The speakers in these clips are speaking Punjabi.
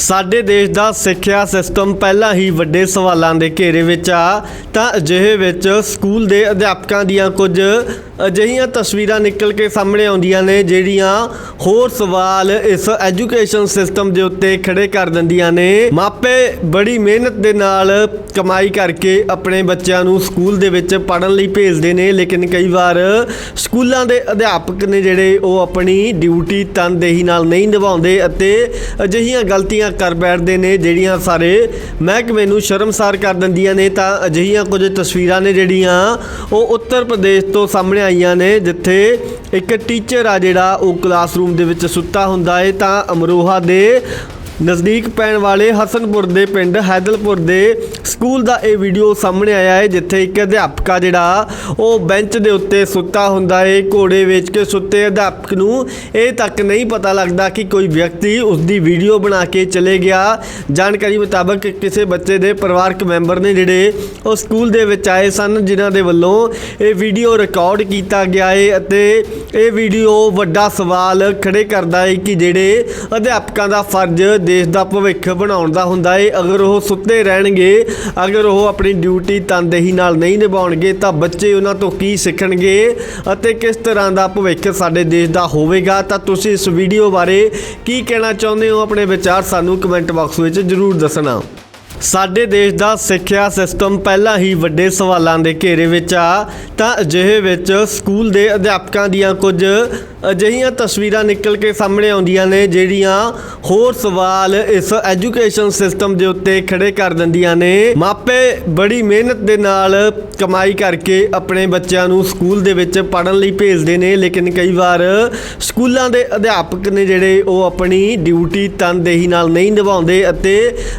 ਸਾਡੇ ਦੇਸ਼ ਦਾ ਸਿੱਖਿਆ ਸਿਸਟਮ ਪਹਿਲਾਂ ਹੀ ਵੱਡੇ ਸਵਾਲਾਂ ਦੇ ਘੇਰੇ ਵਿੱਚ ਆ। ਤਾਂ ਅਜਿਹੇ ਵਿੱਚ ਸਕੂਲ ਦੇ ਅਧਿਆਪਕਾਂ ਦੀਆਂ ਕੁਝ ਅਜਿਹੀਆਂ ਤਸਵੀਰਾਂ ਨਿਕਲ ਕੇ ਸਾਹਮਣੇ ਆਉਂਦੀਆਂ ਨੇ, ਜਿਹੜੀਆਂ ਹੋਰ ਸਵਾਲ ਇਸ ਐਜੂਕੇਸ਼ਨ ਸਿਸਟਮ ਦੇ ਉੱਤੇ ਖੜੇ ਕਰ ਦਿੰਦੀਆਂ ਨੇ। ਮਾਪੇ ਬੜੀ ਮਿਹਨਤ ਦੇ ਨਾਲ ਕਮਾਈ ਕਰਕੇ ਆਪਣੇ ਬੱਚਿਆਂ ਨੂੰ ਸਕੂਲ ਦੇ ਵਿੱਚ ਪੜ੍ਹਨ ਲਈ ਭੇਜਦੇ ਨੇ, ਲੇਕਿਨ ਕਈ ਵਾਰ ਸਕੂਲਾਂ ਦੇ ਅਧਿਆਪਕ ਨੇ ਜਿਹੜੇ ਉਹ ਆਪਣੀ ਡਿਊਟੀ ਤਨਦੇਹੀ ਨਾਲ ਨਹੀਂ ਨਿਭਾਉਂਦੇ ਅਤੇ ਅਜਿਹੀਆਂ ਗਲਤੀਆਂ ਕਰ ਬੈਠਦੇ ਨੇ, ਜਿਹੜੀਆਂ ਸਾਰੇ ਮਹਿਕਮੇ ਨੂੰ ਸ਼ਰਮਸਾਰ ਕਰ ਦਿੰਦੀਆਂ ਨੇ, ਤਾਂ ਅਜਿਹੀਆਂ ਕੁਝ ਤਸਵੀਰਾਂ ਨੇ ਜਿਹੜੀਆਂ ਉਹ ਉੱਤਰ ਪ੍ਰਦੇਸ਼ ਤੋਂ ਸਾਹਮਣੇ ਆਈਆਂ ਨੇ, ਜਿੱਥੇ ਇੱਕ ਟੀਚਰ ਆ ਜਿਹੜਾ, ਉਹ ਕਲਾਸਰੂਮ ਦੇ ਵਿੱਚ ਸੁੱਤਾ ਹੁੰਦਾ ਹੈ ਤਾਂ ਅਮਰੋਹਾ ਦੇ ਨਜ਼ਦੀਕ ਪੈਣ ਵਾਲੇ ਹਸਨਪੁਰ ਦੇ ਪਿੰਡ ਹੈਦਲਪੁਰ ਦੇ ਸਕੂਲ ਦਾ ਇਹ ਵੀਡੀਓ ਸਾਹਮਣੇ ਆਇਆ ਹੈ, ਜਿੱਥੇ ਇੱਕ ਅਧਿਆਪਕਾ ਜਿਹੜਾ, ਉਹ ਬੈਂਚ ਦੇ ਉੱਤੇ ਸੁੱਤਾ ਹੁੰਦਾ ਹੈ, ਘੋੜੇ ਵੇਚ ਕੇ ਸੁੱਤੇ ਅਧਿਆਪਕ ਨੂੰ ਇਹ ਤੱਕ ਨਹੀਂ ਪਤਾ ਲੱਗਦਾ ਕਿ ਕੋਈ ਵਿਅਕਤੀ ਉਸ ਦੀ ਵੀਡੀਓ ਬਣਾ ਕੇ ਚਲੇ ਗਿਆ। ਜਾਣਕਾਰੀ ਮੁਤਾਬਕ ਕਿਸੇ ਬੱਚੇ ਦੇ ਪਰਿਵਾਰਕ ਮੈਂਬਰ ਨੇ ਜਿਹੜੇ ਉਹ ਸਕੂਲ ਦੇ ਵਿੱਚ ਆਏ ਸਨ, ਜਿਨ੍ਹਾਂ ਦੇ ਵੱਲੋਂ ਇਹ ਵੀਡੀਓ ਰਿਕਾਰਡ ਕੀਤਾ ਗਿਆ ਹੈ ਅਤੇ ਇਹ ਵੀਡੀਓ ਵੱਡਾ ਸਵਾਲ ਖੜੇ ਕਰਦਾ ਹੈ ਕਿ ਜਿਹੜੇ ਅਧਿਆਪਕਾਂ ਦਾ ਫਰਜ਼ ਦੇਸ਼ ਦਾ ਭਵਿੱਖ ਬਣਾਉਣ ਦਾ ਹੁੰਦਾ ਏ। ਅਗਰ ਉਹ ਸੁੱਤੇ ਰਹਿਣਗੇ, ਅਗਰ ਉਹ ਆਪਣੀ ਡਿਊਟੀ ਤਨਦੇਹੀ ਨਾਲ ਨਹੀਂ ਨਿਭਾਉਣਗੇ, ਤਾਂ ਬੱਚੇ ਉਹਨਾਂ ਤੋਂ ਕੀ ਸਿੱਖਣਗੇ ਅਤੇ ਕਿਸ ਤਰ੍ਹਾਂ ਦਾ ਭਵਿੱਖ ਸਾਡੇ ਦੇਸ਼ ਦਾ ਹੋਵੇਗਾ? ਤਾਂ ਤੁਸੀਂ ਇਸ ਵੀਡੀਓ ਬਾਰੇ ਕੀ ਕਹਿਣਾ ਚਾਹੁੰਦੇ ਹੋ? ਆਪਣੇ ਵਿਚਾਰ ਸਾਨੂੰ ਕਮੈਂਟ ਬਾਕਸ ਵਿੱਚ ਜ਼ਰੂਰ ਦੱਸਣਾ। ਸਾਡੇ ਦੇਸ਼ ਦਾ ਸਿੱਖਿਆ ਸਿਸਟਮ ਪਹਿਲਾਂ ਹੀ ਵੱਡੇ ਸਵਾਲਾਂ ਦੇ ਘੇਰੇ ਵਿੱਚ ਆ। ਤਾਂ ਅਜਿਹੇ ਵਿੱਚ ਸਕੂਲ ਦੇ ਅਧਿਆਪਕਾਂ ਦੀਆਂ ਕੁਝ ਅਜਿਹੀਆਂ ਤਸਵੀਰਾਂ ਨਿਕਲ ਕੇ ਸਾਹਮਣੇ ਆਉਂਦੀਆਂ ਨੇ, ਜਿਹੜੀਆਂ ਹੋਰ ਸਵਾਲ ਇਸ ਐਜੂਕੇਸ਼ਨ ਸਿਸਟਮ ਦੇ ਉੱਤੇ ਖੜੇ ਕਰ ਦਿੰਦੀਆਂ ਨੇ। ਮਾਪੇ ਬੜੀ ਮਿਹਨਤ ਦੇ ਨਾਲ ਕਮਾਈ ਕਰਕੇ ਆਪਣੇ ਬੱਚਿਆਂ ਨੂੰ ਸਕੂਲ ਦੇ ਵਿੱਚ ਪੜ੍ਹਨ ਲਈ ਭੇਜਦੇ ਨੇ, ਲੇਕਿਨ ਕਈ ਵਾਰ ਸਕੂਲਾਂ ਦੇ ਅਧਿਆਪਕ ਨੇ ਜਿਹੜੇ ਉਹ ਆਪਣੀ ਡਿਊਟੀ ਤਨਦੇਹੀ ਨਾਲ ਨਹੀਂ ਨਿਭਾਉਂਦੇ ਅਤੇ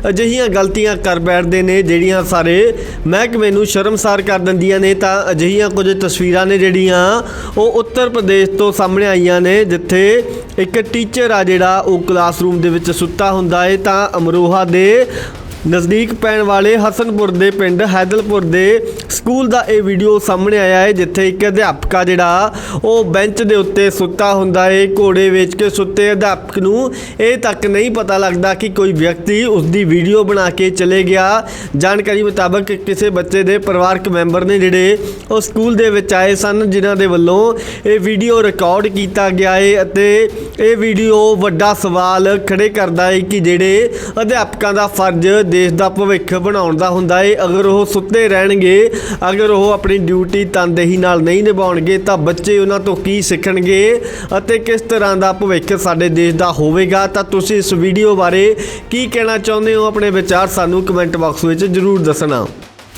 ਅਜਿਹੀਆਂ ਗਲਤੀਆਂ ਕਰ ਬੈਠਦੇ ਨੇ, ਜਿਹੜੀਆਂ ਸਾਰੇ ਮਹਿਕਮੇ ਨੂੰ ਸ਼ਰਮਸਾਰ ਕਰ ਦਿੰਦੀਆਂ ਨੇ, ਤਾਂ ਅਜਿਹੀਆਂ ਕੁਝ ਤਸਵੀਰਾਂ ਨੇ ਜਿਹੜੀਆਂ ਉਹ ਉੱਤਰ ਪ੍ਰਦੇਸ਼ ਤੋਂ ਸਾਹਮਣੇ ਆਈਆਂ ਨੇ, ਜਿੱਥੇ ਇੱਕ ਟੀਚਰ ਆ ਜਿਹੜਾ ਉਹ ਕਲਾਸਰੂਮ ਦੇ ਵਿੱਚ ਸੁੱਤਾ ਹੁੰਦਾ ਹੈ ਤਾਂ ਅਮਰੋਹਾ ਦੇ ਨਜ਼ਦੀਕ ਪੈਣ ਵਾਲੇ ਹਸਨਪੁਰ ਦੇ ਪਿੰਡ ਹੈਦਲਪੁਰ ਦੇ ਸਕੂਲ ਦਾ ਇਹ ਵੀਡੀਓ ਸਾਹਮਣੇ ਆਇਆ ਹੈ, ਜਿੱਥੇ ਇੱਕ ਅਧਿਆਪਕਾ ਜਿਹੜਾ, ਉਹ ਬੈਂਚ ਦੇ ਉੱਤੇ ਸੁੱਤਾ ਹੁੰਦਾ ਹੈ, ਘੋੜੇ ਵੇਚ ਕੇ ਸੁੱਤੇ ਅਧਿਆਪਕ ਨੂੰ ਇਹ ਤੱਕ ਨਹੀਂ ਪਤਾ ਲੱਗਦਾ ਕਿ ਕੋਈ ਵਿਅਕਤੀ ਉਸ ਦੀ ਵੀਡੀਓ ਬਣਾ ਕੇ ਚਲੇ ਗਿਆ। ਜਾਣਕਾਰੀ ਮੁਤਾਬਕ ਕਿਸੇ ਬੱਚੇ ਦੇ ਪਰਿਵਾਰਕ ਮੈਂਬਰ ਨੇ ਜਿਹੜੇ ਉਹ ਸਕੂਲ ਦੇ ਵਿੱਚ ਆਏ ਸਨ, ਜਿਨ੍ਹਾਂ ਦੇ ਵੱਲੋਂ ਇਹ ਵੀਡੀਓ ਰਿਕਾਰਡ ਕੀਤਾ ਗਿਆ ਹੈ ਅਤੇ ਇਹ ਵੀਡੀਓ ਵੱਡਾ ਸਵਾਲ ਖੜੇ ਕਰਦਾ ਹੈ ਕਿ ਜਿਹੜੇ ਅਧਿਆਪਕਾਂ ਦਾ ਫਰਜ਼ ਦੇਸ਼ ਦਾ ਭਵਿੱਖ ਬਣਾਉਣ ਦਾ ਹੁੰਦਾ ਏ। ਅਗਰ ਉਹ ਸੁੱਤੇ ਰਹਿਣਗੇ, ਅਗਰ ਉਹ ਆਪਣੀ ਡਿਊਟੀ ਤਨਦੇਹੀ ਨਾਲ ਨਹੀਂ ਨਿਭਾਉਣਗੇ, ਤਾਂ ਬੱਚੇ ਉਹਨਾਂ ਤੋਂ ਕੀ ਸਿੱਖਣਗੇ ਅਤੇ ਕਿਸ ਤਰ੍ਹਾਂ ਦਾ ਭਵਿੱਖ ਸਾਡੇ ਦੇਸ਼ ਦਾ ਹੋਵੇਗਾ? ਤਾਂ ਤੁਸੀਂ ਇਸ ਵੀਡੀਓ ਬਾਰੇ ਕੀ ਕਹਿਣਾ ਚਾਹੁੰਦੇ ਹੋ? ਆਪਣੇ ਵਿਚਾਰ ਸਾਨੂੰ ਕਮੈਂਟ ਬਾਕਸ ਵਿੱਚ ਜ਼ਰੂਰ ਦੱਸਣਾ।